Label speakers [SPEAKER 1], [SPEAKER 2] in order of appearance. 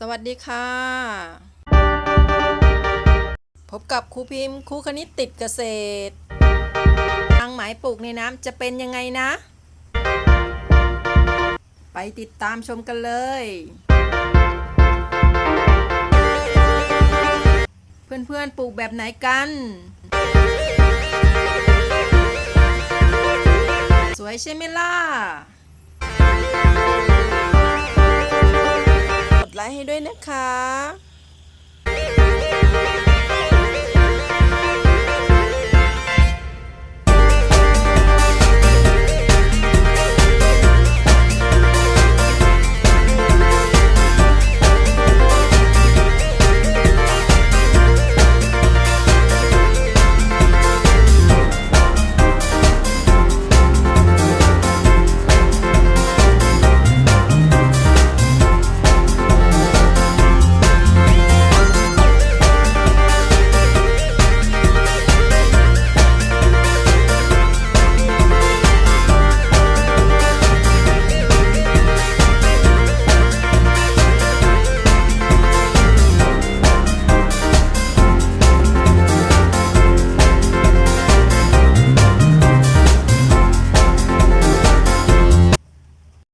[SPEAKER 1] สวัสดีค่ะ พบกับครูพิมพ์ครูคณิตติดเกษตรทางหมายปลูกในน้ำจะเป็นยังไงนะ ไปติดตามชมกันเลย เพื่อนๆปลูกแบบไหนกันสวยใช่ไหมล่ะ ไลค์ให้ด้วยนะคะ